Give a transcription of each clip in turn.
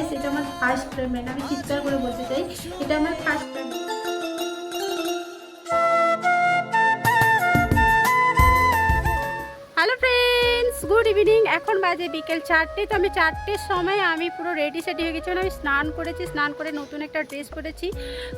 Guys এটা আমার first payment আমি চিৎকার করে বলতে চাই। এটা আমার first hello friends good evening এখন বাজে বিকেল চারটে, তো আমি চারটের সময় আমি পুরো রেডি সেডি হয়ে গেছি আমি স্নান করেছি, স্নান করে নতুন একটা ড্রেস পরেছি।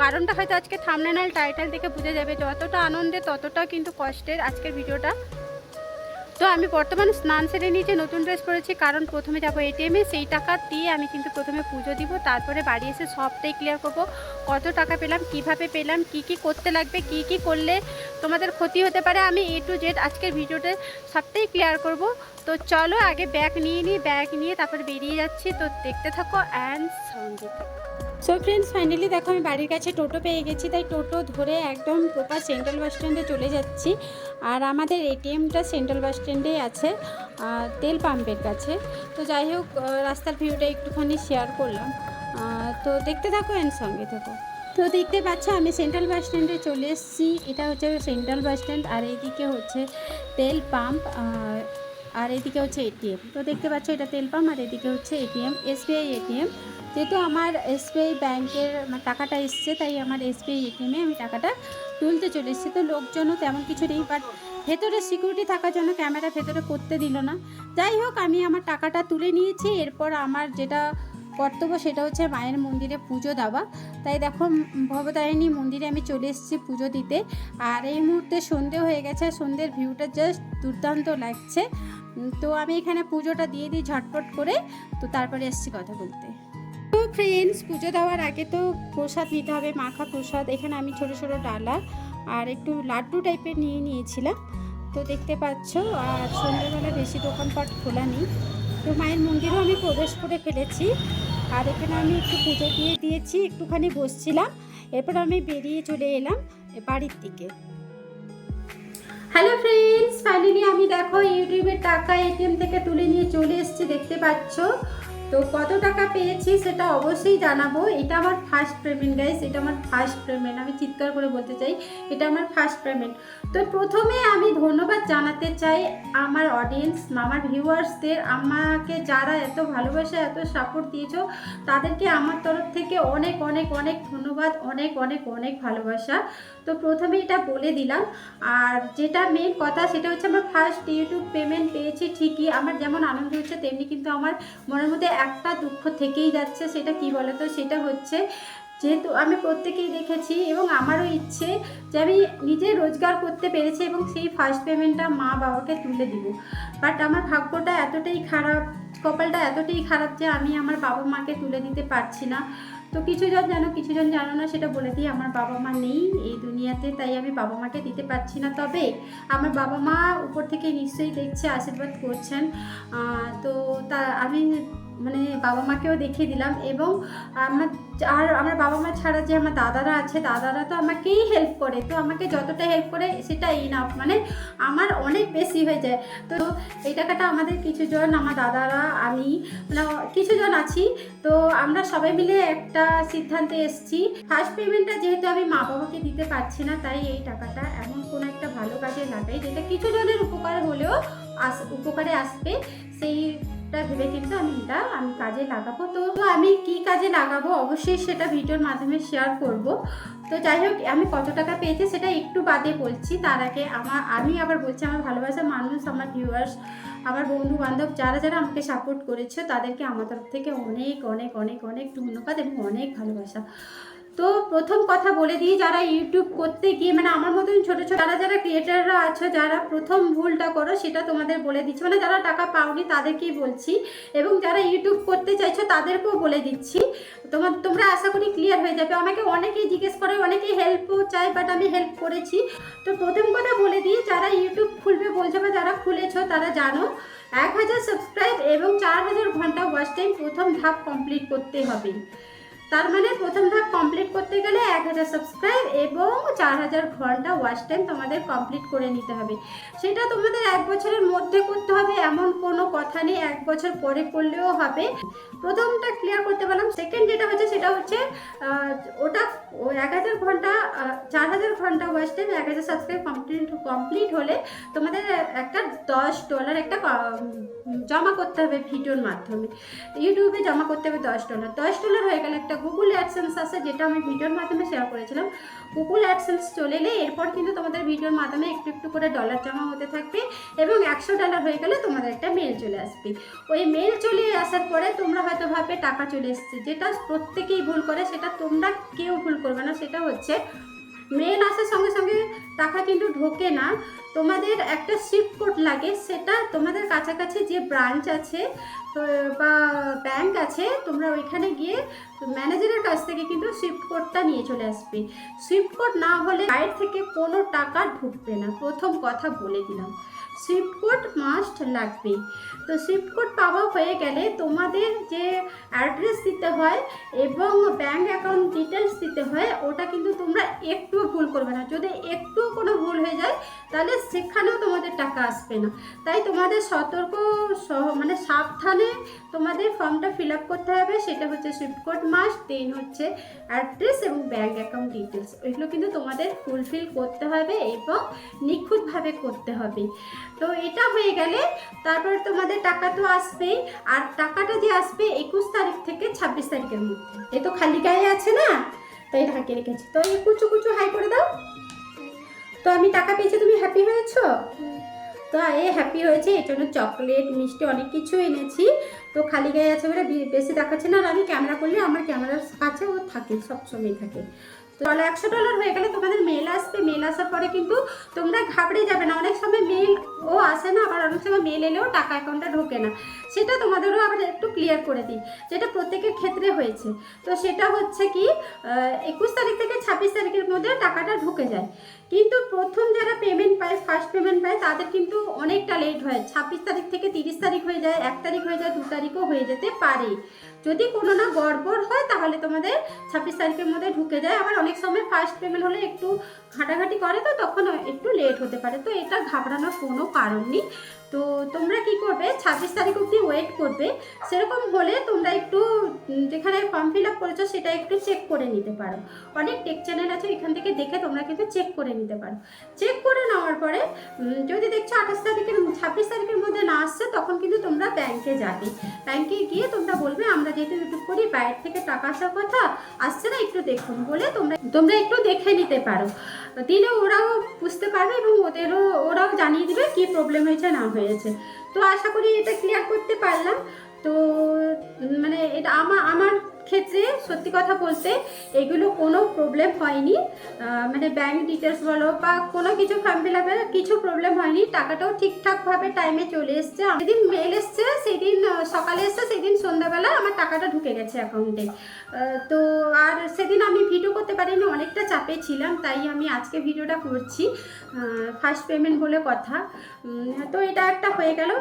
কারণটা হয়তো আজকে থামনেনাল টাইটেল দেখে বুঝে যাবে। যতটা আনন্দের ততটা কিন্তু কষ্টের আজকের ভিডিওটা তো আমি বর্তমানে স্নান সেরে নিয়েছি নতুন ড্রেস পরেছি, কারণ প্রথমে যাব এটিএমে সেই টাকা দিয়ে আমি কিন্তু প্রথমে পুজো দিব, তারপরে বাড়ি এসে সবটাই ক্লিয়ার করব। কত টাকা পেলাম, কীভাবে পেলাম, কি কি করতে লাগবে, কি কি করলে তোমাদের ক্ষতি হতে পারে, আমি এ টু জেড আজকের ভিডিওতে সবটাই ক্লিয়ার করব। তো চলো আগে ব্যাগ নিয়ে নিই ব্যাগ নিয়ে তারপর বেরিয়ে যাচ্ছি, তো দেখতে থাকো অ্যান্ড সঙ্গে সো ফ্রেন্ডস ফাইনালি দেখো, আমি বাড়ির কাছে টোটো পেয়ে গেছি। তাই টোটো ধরে একদম প্রপার সেন্ট্রাল বাস স্ট্যান্ডে চলে যাচ্ছি। আর আমাদের এটিএমটা সেন্ট্রাল বাস স্ট্যান্ডেই আছে তেল পাম্পের কাছে। তো যাই হোক রাস্তার ভিউটা একটুখানি শেয়ার করলাম। তো দেখতে থাকো এর সঙ্গে থাকো। তো দেখতে পাচ্ছ, আমি সেন্ট্রাল বাস স্ট্যান্ডে চলে এসেছি। এটা হচ্ছে সেন্ট্রাল বাস স্ট্যান্ড আর এইদিকে হচ্ছে তেল পাম্প। আর এদিকে হচ্ছে এটিএম। তো দেখতে পাচ্ছ এটা তেল পাম্প, আর এদিকে হচ্ছে এটিএম, এসবিআই এটিএম। যেহেতু আমার এসবিআই ব্যাংকের আমার টাকাটা এসছে, তাই আমার এসবিআই এটিএমে আমি টাকাটা তুলতে চলে এসেছি। তো লোকজনও তেমন কিছু নেই বাট ভেতরে সিকিউরিটি থাকার জন্য ক্যামেরা ভেতরে করতে দিল না। যাই হোক, আমি আমার টাকাটা তুলে নিয়েছি। এরপর আমার যেটা কর্তব্য সেটা হচ্ছে মায়ের মন্দিরে পুজো দেওয়া। তাই দেখো, ভবতারিণী মন্দিরে আমি চলে এসেছি পুজো দিতে। আর এই মুহূর্তে সন্ধে হয়ে গেছে। সন্ধ্যের ভিউটা জাস্ট দুর্দান্ত লাগছে। তো আমি এখানে পুজোটা দিয়ে দিই ঝটপট করে। তো তারপরে এসেছি কথা বলতে। তো ফ্রেন্ডস পুজো দেওয়ার আগে তো প্রসাদ নিতে হবে, মাখা প্রসাদ। এখানে আমি ছোট ছোট ডালা আর একটু লাড্ডু টাইপের নিয়ে নিয়েছিলাম। তো দেখতে পাচ্ছ, আর সন্ধ্যেবেলা বেশি দোকানপাট খোলা নেই। তো মায়ের মন্দিরেও আমি প্রবেশ করে ফেলেছি। আর এখানে আমি একটু পুজো দিয়ে দিয়েছি, একটুখানি বসছিলাম। এরপর আমি বেরিয়ে চলে এলাম বাড়ির দিকে। হ্যালো ফ্রেন্ডস ফাইনালি আমি দেখো ইউটিউবের টাকা এটিএম থেকে তুলে নিয়ে চলে এসেছি, দেখতে পাচ্ছ? তো কত টাকা পেয়েছি সেটা অবশ্যই জানাব। এটা আমার ফার্স্ট পেমেন্ট গাইস এটা আমার ফার্স্ট পেমেন্ট আমি চিৎকার করে বলতে চাই, এটা আমার ফার্স্ট পেমেন্ট তো প্রথমে আমি ধন্যবাদ জানাতে চাই আমার অডিয়েন্স আমার ভিউয়ার্সদের আমাকে যারা এত ভালোবাসা, এত সাপোর্ট দিয়েছ, তাদেরকে আমার তরফ থেকে অনেক অনেক অনেক ধন্যবাদ। অনেক অনেক অনেক ভালোবাসা। তো প্রথমে এটা বলে দিলাম। আর যেটা মেন কথা, সেটা হচ্ছে আমার ফার্স্ট ইউটিউব পেমেন্ট পেয়েছি ঠিকই। আমার যেমন আনন্দ হচ্ছে, তেমনি কিন্তু আমার মনের মধ্যে একটা দুঃখ থেকেই যাচ্ছে, সেটা কি বলতো? সেটা হচ্ছে যেহেতু আমি প্রত্যেকেই দেখেছি এবং আমারও ইচ্ছে যে আমি নিজে রোজগার করতে পেরেছি এবং সেই ফার্স্ট পেমেন্টটা মা বাবাকে তুলে দিব। বাট আমার ভাগ্যটা এতটাই খারাপ, কপালটা এতটাই খারাপ যে আমি আমার বাবা মাকে তুলে দিতে পারছি না। তো কিছুজন জানো কিছুজন জানো না, সেটা বলে দিই, আমার বাবা মা নেই এই দুনিয়াতে, তাই আমি বাবা মাকে দিতে পারছি না। তবে আমার বাবা মা উপর থেকে নিশ্চয়ই দেখছে, আশীর্বাদ করছেন। তো তা আমি মানে বাবা মাকেও দেখিয়ে দিলাম এবং আমার আর আমার বাবা মা ছাড়া যে আমার দাদারা আছে, দাদারা তো আমাকেই হেল্প করে। তো আমাকে যতটা হেল্প করে সেটা ইনাফ মানে আমার অনেক বেশি হয়ে যায়। তো এই টাকাটা আমাদের কিছুজন আমার দাদারা, আমি মানে কিছুজন আছি। তো আমরা সবাই মিলে একটা সিদ্ধান্তে এসেছি। ফার্স্ট পেমেন্টটা যেহেতু আমি মা বাবাকে দিতে পারছি না, তাই এই টাকাটা এমন কোনো একটা ভালো কাজে লাগাই, যেটা কিছু জনের উপকার হলেও আস, উপকারে আসবে। সেইটা ভেবে কিন্তু আমি এটা আমি কাজে লাগাবো। তো আমি কি কাজে লাগাবো? অবশ্যই সেটা ভিডিওর মাধ্যমে শেয়ার করব। তো যাই হোক, আমি কত টাকা পেয়েছি সেটা একটু বাদে বলছি। তার আগে আমার, আমি আবার বলছি আমার ভালোবাসা মানুষ, আমার ভিউয়ার্স আমার বন্ধু বান্ধব যারা যারা আমাকে সাপোর্ট করেছে, তাদেরকে আমার তরফ থেকে অনেক অনেক অনেক অনেক ধন্যবাদ এবং অনেক ভালোবাসা। তো প্রথম কথা বলে দিই, যারা ইউটিউব করতে গিয়ে মানে আমার মতন ছোটো ছোটো যারা যারা ক্রিয়েটাররা আছো, যারা প্রথম ভুলটা করো, সেটা তোমাদের বলে দিচ্ছি। মানে যারা টাকা পাওনি, তাদেরকেই বলছি। এবং যারা ইউটিউব করতে চাইছো, তাদেরকেও বলে দিচ্ছি। তোমার তোমরা আশা করি ক্লিয়ার হয়ে যাবে। আমাকে অনেকেই জিজ্ঞেস করে, অনেকেই হেল্পও চায় বাট আমি হেল্প করেছি। তো প্রথম কথা বলে দিই, যারা ইউটিউব খুলবে বলছে বা যারা খুলেছো, তারা জানো, এক হাজার সাবস্ক্রাইব এবং চার হাজার ঘণ্টা ওয়াচ টাইম প্রথম ধাপ কমপ্লিট করতে হবে। তার মানে প্রথম ধাপ কমপ্লিট করতে গেলে এক হাজার সাবস্ক্রাইব এবং চার হাজার ঘণ্টা ওয়াচ টাইম তোমাদের কমপ্লিট করে নিতে হবে। সেটা তোমাদের এক বছরের মধ্যে করতে হবে, এমন কোনো কথা নেই, এক বছর পরে করলেও হবে। প্রথমটা ক্লিয়ার করতে পারলাম। সেকেন্ড যেটা হচ্ছে, সেটা হচ্ছে ওটা এক হাজার ঘণ্টা চার হাজার ঘণ্টা ওয়াচ টাইম এক হাজার সাবস্ক্রাইব কমপ্লিট কমপ্লিট হলে তোমাদের একটা দশ ডলার একটা জমা করতে হবে ভিডিওর মাধ্যমে। ইউটিউবে জমা করতে হবে দশ ডলার দশ ডলার হয়ে গেলে একটা গুগল অ্যাডসেন্স আছে, যেটা আমি ভিডিওর মাধ্যমে শেয়ার করেছিলাম। গুগল অ্যাডসেন্স চলে এলে এরপর কিন্তু তোমাদের ভিডিওর মাধ্যমে একটু একটু করে ডলার জমা হতে থাকবে এবং একশো ডলার হয়ে গেলে তোমাদের একটা মেল চলে আসবে। ওই মেল চলে আসার পরে তোমরা হয়তো ভাবে টাকা চলে এসছে। যেটা প্রত্যেকেই ভুল করে, সেটা তোমরা কেউ ভুল করবে না। সেটা হচ্ছে মেল আসার সঙ্গে সঙ্গে টাকা কিন্তু ঢোকে না। তোমাদের একটা শিফট কোড লাগে, সেটা তোমাদের কাছাকাছি যে ব্রাঞ্চ আছে বা ব্যাংক আছে, তোমরা ওইখানে গিয়ে ম্যানেজারের কাছ থেকে কিন্তু শিফট কোডটা নিয়ে চলে আসবে। শিফট কোড না হলে বাইরে থেকে কোনো টাকা ঢুকবে না। প্রথম কথা বলে দিলাম। শিফট কোড মাস্ট লাগবে। তো শিফট কোড পাওয়া হয়ে গেলে তোমাদের যে অ্যাড্রেস দিতে হয় এবং ব্যাঙ্ক অ্যাকাউন্ট ডিটেলস দিতে হয়, ওটা কিন্তু তোমরা একটুও ভুল করবে না। যদি একটুও কোনো ভুল হয়ে যায়, তাহলে সেখানেও তোমাদের টাকা আসবে না। তাই তোমাদের সতর্ক সহ মানে সাবধানে তোমাদের ফর্মটা ফিল আপ করতে হবে। সেটা হচ্ছে সুইফট কোড মাস দেন হচ্ছে অ্যাড্রেস এবং ব্যাঙ্ক অ্যাকাউন্ট ডিটেলস ওইগুলো কিন্তু তোমাদের ফুলফিল করতে হবে এবং নিখুঁতভাবে করতে হবে। তো এটা হয়ে গেলে তারপর তোমাদের টাকা তো আসবেই, আর টাকাটা যে আসবে একুশ তারিখ থেকে ছাব্বিশ তারিখের মধ্যে। এ তো খালি গায়ে আছে না? তাই ঢাকে রেখেছি। তো এই কুচু কুচু হাই করে দাও। তো আমি টাকা পেয়েছি, তুমি হ্যাপি হয়েছো? তো এ হ্যাপি হয়েছে, এর জন্য চকলেট মিষ্টি অনেক কিছু এনেছি। তো খালি গায়ে আছে বলে বেশি দেখাচ্ছে না আর আমি ক্যামেরা করলে আমার ক্যামেরার কাছে ও থাকে সবসময় থাকে। তাহলে একশো ডলার হয়ে গেলে তোমাদের মেল আসবে। মেল আসার পরে কিন্তু তোমরা ঘাবড়ে যাবে না। অনেক সময় মেল ও আসে না, আবার অনেক সময় মেল এলেও টাকা অ্যাকাউন্টে ঢোকে না। সেটা তোমাদেরও আবার একটু ক্লিয়ার করে দিই, যেটা প্রত্যেকের ক্ষেত্রে হয়েছে। তো সেটা হচ্ছে কি একুশ তারিখ থেকে ছাব্বিশ তারিখের মধ্যে টাকাটা ঢুকে যায়। কিন্তু প্রথম যারা পেমেন্ট পায় ফার্স্ট পেমেন্ট পায়, তাদের কিন্তু অনেকটা লেট হয়। ছাব্বিশ তারিখ থেকে তিরিশ তারিখ হয়ে যায়, এক তারিখ হয়ে যায়, দু তারিখও হয়ে যেতে পারে। যদি কোনো না গড়বড় হয়, তাহলে তোমাদের ছাব্বিশ তারিখের মধ্যে ঢুকে যায়। আবার অনেক সময় ফার্স্ট পেমেন্ট হলে একটু ঘাটাঘাটি করে তো তখন একটু লেট হতে পারে। তো এটা ঘাবড়ানোর কোনো কারণ নেই। তো তোমরা কি করবে, ছাব্বিশ তারিখ অবধি ওয়েট করবে। সেরকম হলে তোমরা একটু যেখানে ফর্ম ফিল আপ করেছ সেটা একটু চেক করে নিতে পারো। অনেক টেক চ্যানেল আছে এখান থেকে দেখে তোমরা কিন্তু চেক করে নিতে পারো। চেক করে নেওয়ার পরে যদি দেখছ আঠাশ তারিখের, ছাব্বিশ তারিখের মধ্যে না আসছে, তখন কিন্তু তোমরা ব্যাংকে যাবে। ব্যাংকে গিয়ে তোমরা বলবে, আমরা যেহেতু ইউটিউব করি, বাইরে থেকে টাকা আসার কথা, আসছে না, একটু দেখুন বলে তোমরা তোমরা একটু দেখে নিতে পারো। দিলে ওরাও বুঝতে পারবে এবং ওদেরও, ওরাও জানিয়ে দিবে কী প্রবলেম হয়েছে, না হয়েছে। তো আশা করি এটা ক্লিয়ার করতে পারলাম। তো মানে এটা আমার আমার ক্ষেত্রে সত্যি কথা বলতে এগুলো কোনো প্রবলেম হয়নি। মানে ব্যাংক ডিটেলস বলো বা কোনো কিছু ফর্ম ফিল আপে কিছু প্রবলেম হয়নি। টাকাটাও ঠিকঠাকভাবে টাইমে চলে এসছে। যেদিন মেল এসছে, সেদিন, সকালে এসছে, সেদিন সন্ধ্যাবেলা টাকাটা ঢুকে গেছে অ্যাকাউন্টে তো আর সেদিন আমি ভিডিও করতে পারিনি, অনেকটা চাপে ছিলাম, তাই আমি আজকে ভিডিওটা করছি। ফার্স্ট পেমেন্ট বলে কথা। তো এটা একটা হয়ে গেল।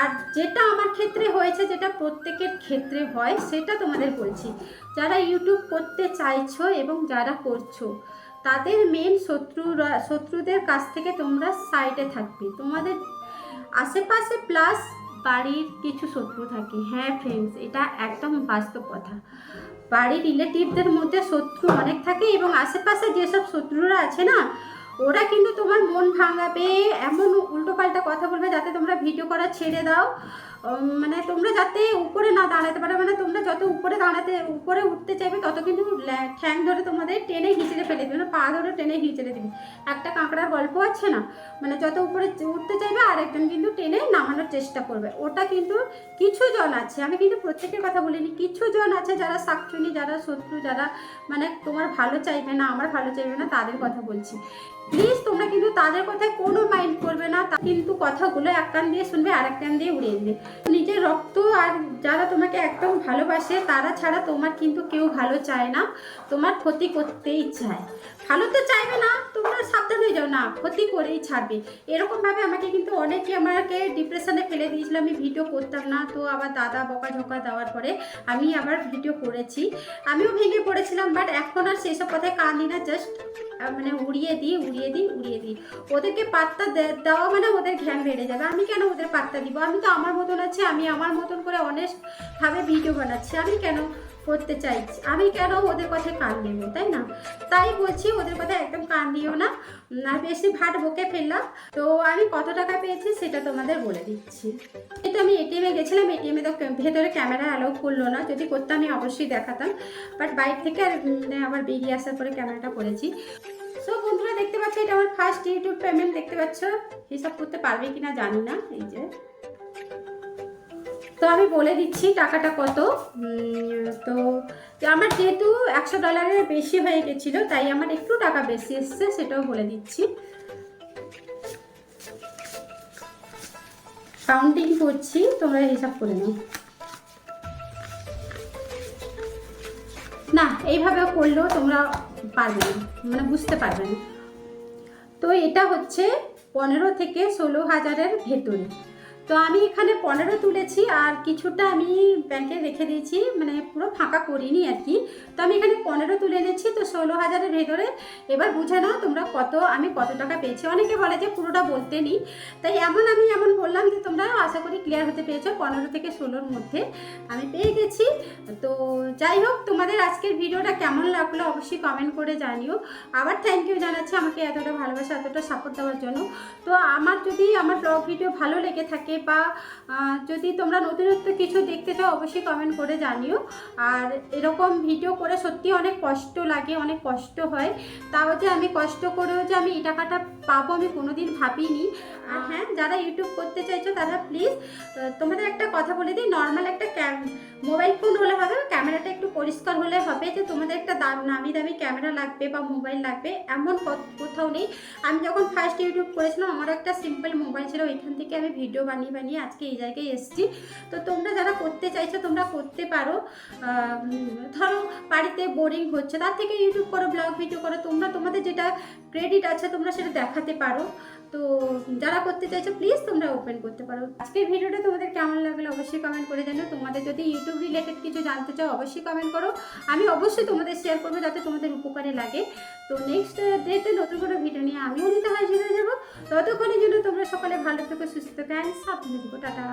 আর যেটা আমার ক্ষেত্রে হয়েছে, যেটা প্রত্যেকের ক্ষেত্রে হয়, সেটা তোমাদের বলছি। যারা ইউটিউব করতে চাইছো এবং যারা করছ, তাদের মেন শত্রুরা, শত্রুদের কাছ থেকে তোমরা সাইডে থাকবে। তোমাদের আশেপাশে প্লাস বাড়ির কিছু শত্রু থাকে। হ্যাঁ ফ্রেন্ডস এটা একদম বাস্তব কথা। বাড়ির রিলেটিভদের মধ্যে শত্রু অনেক থাকে এবং আশেপাশে যেসব শত্রুরা আছে না, ওরা কিন্তু তোমার মন ভাঙাবে, এমন উল্টোপাল্টা কথা বলবে যাতে তোমরা ভিডিও করা ছেড়ে দাও। মানে তোমরা যাতে উপরে না দাঁড়াতে পারো মানে তোমরা যত উপরে দাঁড়াতে, উপরে উঠতে চাইবে, তত কিন্তু ঠ্যাং ধরে তোমাদের টেনে হিঁচড়ে ফেলে দেবে মানে পা ধরে টেনে হিঁচড়ে দেবে। একটা কাঁকড়ার গল্প আছে না? মানে যত উপরে উঠতে চাইবে আর একজন কিন্তু টেনে নামানোর চেষ্টা করবে। ওটা কিন্তু কিছু জন আছে, আমি কিন্তু প্রত্যেকের কথা বলিনি কিছু জন আছে যারা শাকচুনি, যারা শত্রু, যারা মানে তোমার ভালো চাইবে না, আমার ভালো চাইবে না, তাদের কথা বলছি। প্লিজ তোমরা কিন্তু তাদের কথায় কোনো মাইন্ড করবে না কিন্তু কথাগুলো এক কান দিয়ে শুনবে আর এক কান দিয়ে উড়িয়ে দেবে। নিজের রক্ত আর যারা তোমাকে একদম ভালোবাসে, তারা ছাড়া তোমার কিন্তু কেউ ভালো চায় না। তোমার ক্ষতি করতেই চায়। ভালো তো চাইবে না, তোমরা সাবধান হয়ে যাও। না, ক্ষতি করেই ছাড়বে। এরকমভাবে আমাকে কিন্তু অনেকে আমাকে ডিপ্রেশনে ফেলে দিয়েছিল। আমি ভিডিও করতাম না। তো আবার দাদা বকা ঝোকা দেওয়ার পরে আমি আবার ভিডিও করেছি। আমিও ভেঙে পড়েছিলাম বাট এখন আর সেসব কথায় কান দিই না। জাস্ট মানে উড়িয়ে দিই উড়িয়ে দিই উড়িয়ে দিই। ওদেরকে পাত্তা দেওয়া মানে ওদের ঘ্যান বেড়ে যাবে। আমি কেন ওদের পাত্তা দিব? আমি তো আমার মতন আছে, আমি আমার মতন করে অনেস্টভাবে ভিডিও বানাচ্ছি। আমি কেন করতে চাইছি। আমি কেন ওদের কথায় কান দেবো তাই না? তাই বলছি ওদের কথায় একদম কান দিও না। আর বেশি ভাট বকে ফেললাম। তো আমি কত টাকা পেয়েছি সেটা তোমাদের বলে দিচ্ছি। এই তো আমি এটিএমে গেছিলাম। এটিএমে তো ভেতরে ক্যামেরা অ্যালাউ করল না। যদি করতাম আমি অবশ্যই দেখাতাম। বাট বাইরে থেকে আর উম, আবার বেরিয়ে আসার পরে ক্যামেরাটা করেছি সো বন্ধুরা দেখতে পাচ্ছ এটা আমার ফার্স্ট ইউটিউব পেমেন্ট দেখতে পাচ্ছ হিসাব করতে পারবে কিনা জানি না। এই যে। তো আমি বলে দিচ্ছি টাকাটা কত? তো আমার যেহেতু একশো ডলারের বেশি হয়ে গেছিল, তাই আমার একটু টাকা বেশি এসছে, সেটাও বলে দিচ্ছি। কাউন্টিং করছি, তোমরা হিসাব করে নাও। না, এইভাবে করলেও তোমরা পারবে না মানে বুঝতে পারবে না। তো এটা হচ্ছে পনেরো থেকে ষোলো হাজারের ভেতরে। তো আমি এখানে পনেরো তুলেছি আর কিছুটা আমি ব্যাংকে রেখে দিয়েছি মানে পুরো ফাঁকা করিনি আর কি। তো আমি এখানে পনেরো তুলে এনেছি, তো ষোলো হাজারের ভেতরে। এবার বুঝে নাও তোমরা কত, আমি কত টাকা পেয়েছি। অনেকে বলে যে পুরোটা বলতে নি তাই এমন আমি এমন বললাম যে তোমরা আশা করি ক্লিয়ার হতে পেরেছ পনেরো থেকে ষোলোর মধ্যে আমি পেয়ে গেছি। তো যাই হোক, তোমাদের আজকের ভিডিওটা কেমন লাগল অবশ্যই কমেন্ট করে জানিও। আবার থ্যাংক ইউ জানাচ্ছি আমাকে এতটা ভালোবাসা, এতটা সাপোর্ট দেওয়ার জন্য। তো আমার যদি আমার ব্লগ ভিডিও ভালো লেগে থাকে বা যদি তোমরা নতুনত্ব কিছু দেখতে চাও, অবশ্যই কমেন্ট করে জানিও। আর এরকম ভিডিও করে সত্যি অনেক কষ্ট লাগে, অনেক কষ্ট হয়। তাও যে আমি কষ্ট করেও যে আমি এই টাকাটা পাবো আমি কোনোদিন ভাবিনি। আর হ্যাঁ যারা ইউটিউব করতে চাইছো তারা প্লিজ তোমাদের একটা কথা বলে দিই নর্মাল একটা ক্যাম মোবাইল ফোন হলে হবে ক্যামেরাটা একটু পরিষ্কার হলে হবে যে তোমাদের একটা দাম নামি দামি ক্যামেরা লাগবে বা মোবাইল লাগবে এমন কোথাও নেই। আমি যখন ফার্স্ট ইউটিউব করেছিলাম আমারও একটা সিম্পল মোবাইল ছিল ওইখান থেকে আমি ভিডিও বানিয়ে বানিয়ে আজকে এই জায়গায় এসেছি। তো তোমরা যারা করতে চাইছো তোমরা করতে পারো। ধরো বাড়িতে বোরিং হচ্ছে তার থেকে ইউটিউব করো ব্লগ ভিডিও করো তোমরা তোমাদের যেটা ক্রেডিট আছে তোমরা সেটা দেখাতে পারো। তো যারা করতে চাইছো প্লিজ তোমরা ওপেন করতে পারো। আজকের ভিডিওটা তোমাদের কেমন লাগল অবশ্যই কমেন্ট করে জানিও। তোমাদের যদি ইউটিউব রিলেটেড কিছু জানতে চাও, অবশ্যই কমেন্ট করো। আমি অবশ্যই তোমাদের শেয়ার করব যাতে তোমাদের উপকারে লাগে। তো নেক্সট ডেতে নতুন কোনো ভিডিও নিয়ে আমিও নিতে হাজির হয়ে যাব। ততক্ষণের জন্য তোমরা সকালে ভালো থেকো, সুস্থ থাকো সাবধানে টাটা।